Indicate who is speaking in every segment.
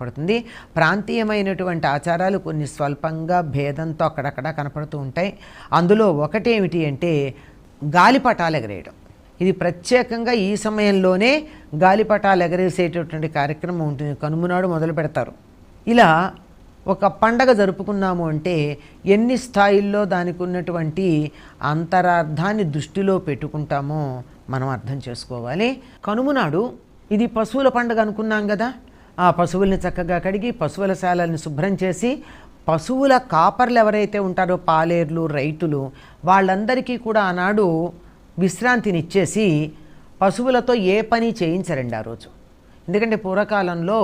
Speaker 1: పడుతుంది ప్రాంతీయమైనటువంటి ఆచారాలు కొన్ని స్వల్పంగా భేదంతో అక్కడక్కడ కనపడుతూ ఉంటాయి. అందులో ఒకటేమిటి అంటే గాలిపటాలు ఎగరేయడం. ఇది ప్రత్యేకంగా ఈ సమయంలోనే గాలిపటాలు ఎగరేసేటటువంటి కార్యక్రమం ఉంటుంది. కనుమనాడు మొదలు పెడతారు. ఇలా ఒక పండగ జరుపుకున్నాము అంటే ఎన్ని స్థాయిల్లో దానికి ఉన్నటువంటి అంతరార్థాన్ని దృష్టిలో పెట్టుకుంటామో మనం అర్థం చేసుకోవాలి. కనుమనాడు ఇది పశువుల పండుగ అనుకున్నాం కదా. ఆ పశువుల్ని చక్కగా కడిగి పశువుల శాలల్ని శుభ్రం చేసి పశువుల కాపర్లు ఎవరైతే ఉంటారో పాలేర్లు రైతులు వాళ్ళందరికీ కూడా ఆనాడు విశ్రాంతిని ఇచ్చేసి పశువులతో ఏ పని చేయించరండి ఆ రోజు. ఎందుకంటే పూర్వకాలంలో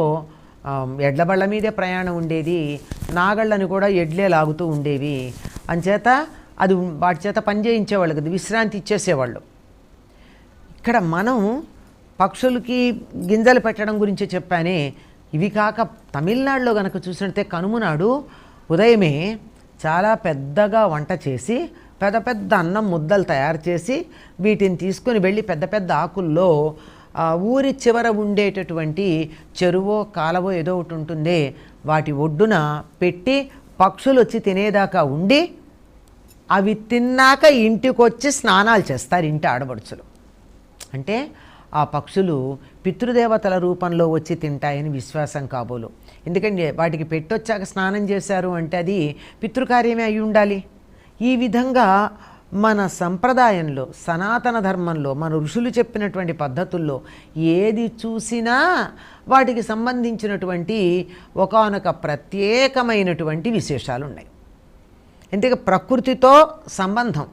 Speaker 1: ఎడ్లబళ్ళ మీదే ప్రయాణం ఉండేది నాగళ్ళని కూడా ఎడ్లే లాగుతూ ఉండేవి. అంచేత అది వాటి చేత పని చేయించేవాళ్ళు కదా విశ్రాంతి ఇచ్చేసేవాళ్ళు. ఇక్కడ మనం పక్షులకి గింజలు పెట్టడం గురించి చెప్పానే ఇవి కాక తమిళనాడులో కనుక చూసినట్టే కనుమనాడు ఉదయమే చాలా పెద్దగా వంట చేసి పెద్ద పెద్ద అన్నం ముద్దలు తయారు చేసి వీటిని తీసుకొని వెళ్ళి పెద్ద పెద్ద ఆకుల్లో ఊరి చివర ఉండేటటువంటి చెరువో కాలవో ఏదో ఒకటి ఉంటుంది వాటి ఒడ్డున పెట్టి పక్షులు వచ్చి తినేదాకా ఉండి అవి తిన్నాక ఇంటికొచ్చి స్నానాలు చేస్తారు ఇంటి ఆడబడుచులు అంటే ఆ పక్షులు పితృదేవతల రూపంలో వచ్చి తింటాయని విశ్వాసం కాబోలు. ఎందుకంటే వాటికి పెట్టొచ్చాక స్నానం చేశారు అంటే అది పితృకార్యమే అయి ఉండాలి. ఈ విధంగా మన సంప్రదాయంలో సనాతన ధర్మంలో మన ఋషులు చెప్పినటువంటి పద్ధతుల్లో ఏది చూసినా వాటికి సంబంధించినటువంటి ఒకనొక ప్రత్యేకమైనటువంటి విశేషాలు ఉన్నాయి ఎందుకంటే ప్రకృతితో సంబంధం.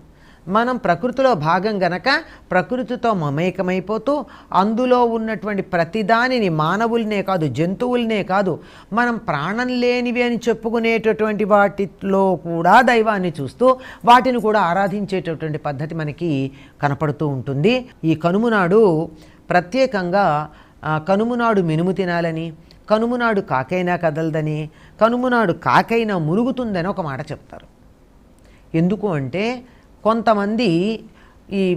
Speaker 1: మనం ప్రకృతిలో భాగం గనక ప్రకృతితో మమేకమైపోతూ అందులో ఉన్నటువంటి ప్రతిదానిని మానవులనే కాదు జంతువులనే కాదు మనం ప్రాణం లేనివి అని చెప్పుకునేటటువంటి వాటిలో కూడా దైవాన్ని చూస్తూ వాటిని కూడా ఆరాధించేటటువంటి పద్ధతి మనకి కనపడుతూ ఉంటుంది. ఈ కనుమనాడు ప్రత్యేకంగా కనుమనాడు మినుము తినాలని కనుమనాడు కాకైనా కదలదని కనుమనాడు కాకైనా మురుగుతుందని ఒక మాట చెప్తారు. ఎందుకు అంటే కొంతమంది ఈ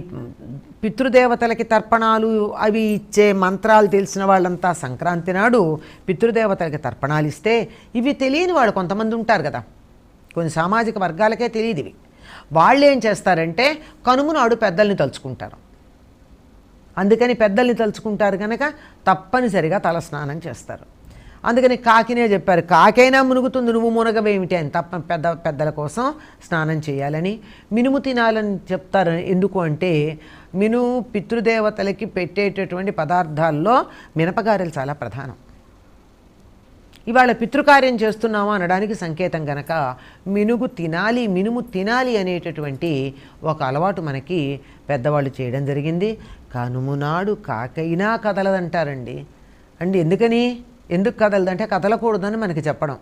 Speaker 1: పితృదేవతలకి తర్పణాలు అవి ఇచ్చే మంత్రాలు తెలిసిన వాళ్ళంతా సంక్రాంతి నాడు పితృదేవతలకి తర్పణాలు ఇస్తే ఇవి తెలియని వాళ్ళు కొంతమంది ఉంటారు కదా. కొన్ని సామాజిక వర్గాలకే తెలియదు ఇవి. వాళ్ళు ఏం చేస్తారంటే కనుమ నాడు పెద్దల్ని తలుచుకుంటారు. అందుకని పెద్దల్ని తలుచుకుంటారు కనుక తప్పనిసరిగా తలస్నానం చేస్తారు. అందుకని కాకినే చెప్పారు కాకైనా మునుగుతుంది నువ్వు మునగవేమిటి అని. తప్ప పెద్ద పెద్దల కోసం స్నానం చేయాలని. మినుము తినాలని చెప్తారు ఎందుకు అంటే మినుము పితృదేవతలకి పెట్టేటటువంటి పదార్థాల్లో మినపగారెలు చాలా ప్రధానం. ఇవాళ పితృకార్యం చేస్తున్నాము అనడానికి సంకేతం గనక మినుగు తినాలి మినుము తినాలి అనేటటువంటి ఒక అలవాటు మనకి పెద్దవాళ్ళు చేయడం జరిగింది. కనుమునాడు కాకైనా కదలదంటారండి. అండి ఎందుకని? ఎందుకు కదలదంటే కదలకూడదని మనకి చెప్పడం.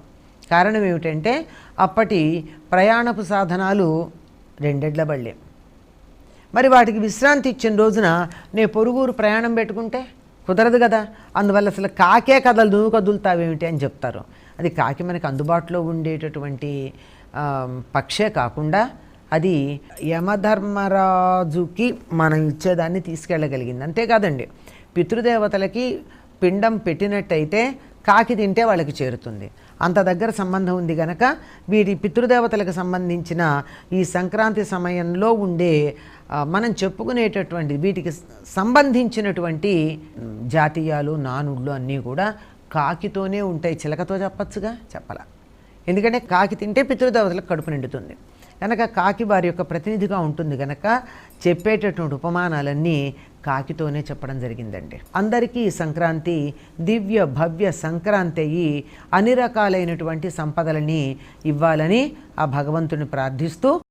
Speaker 1: కారణం ఏమిటంటే అప్పటి ప్రయాణపు సాధనాలు రెండెడ్ల బళ్ళే. మరి వాటికి విశ్రాంతి ఇచ్చిన రోజున నే పొరుగురు ప్రయాణం పెట్టుకుంటే కుదరదు కదా. అందువల్ల అసలు కాకే కథలు నువ్వు కదులుతావేమిటి అని చెప్తారు. అది కాకి మనకి అందుబాటులో ఉండేటటువంటి పక్షే కాకుండా అది యమధర్మరాజుకి మనం ఇచ్చేదాన్ని తీసుకెళ్ళగలిగింది. అంతేకాదండి పితృదేవతలకి పిండం పెట్టినట్టయితే కాకి తింటే వాళ్ళకి చేరుతుంది. అంత దగ్గర సంబంధం ఉంది గనక వీరి పితృదేవతలకు సంబంధించిన ఈ సంక్రాంతి సమయంలో ఉండే మనం చెప్పుకునేటటువంటి వీటికి సంబంధించినటువంటి జాతీయాలు నానుళ్ళు అన్నీ కూడా కాకితోనే ఉంటాయి. చిలకతో చెప్పచ్చుగా? చెప్పాల. ఎందుకంటే కాకి తింటే పితృదేవతలకు కడుపు నిండుతుంది. కనుక కాకి వారి యొక్క ప్రతినిధిగా ఉంటుంది కనుక చెప్పేటటువంటి ఉపమానాలన్నీ కాకితోనే చెప్పడం జరిగిందండి. అందరికీ ఈ సంక్రాంతి దివ్య భవ్య సంక్రాంతి అయ్యి అన్ని రకాలైనటువంటి సంపదలని ఇవ్వాలని ఆ భగవంతుని ప్రార్థిస్తూ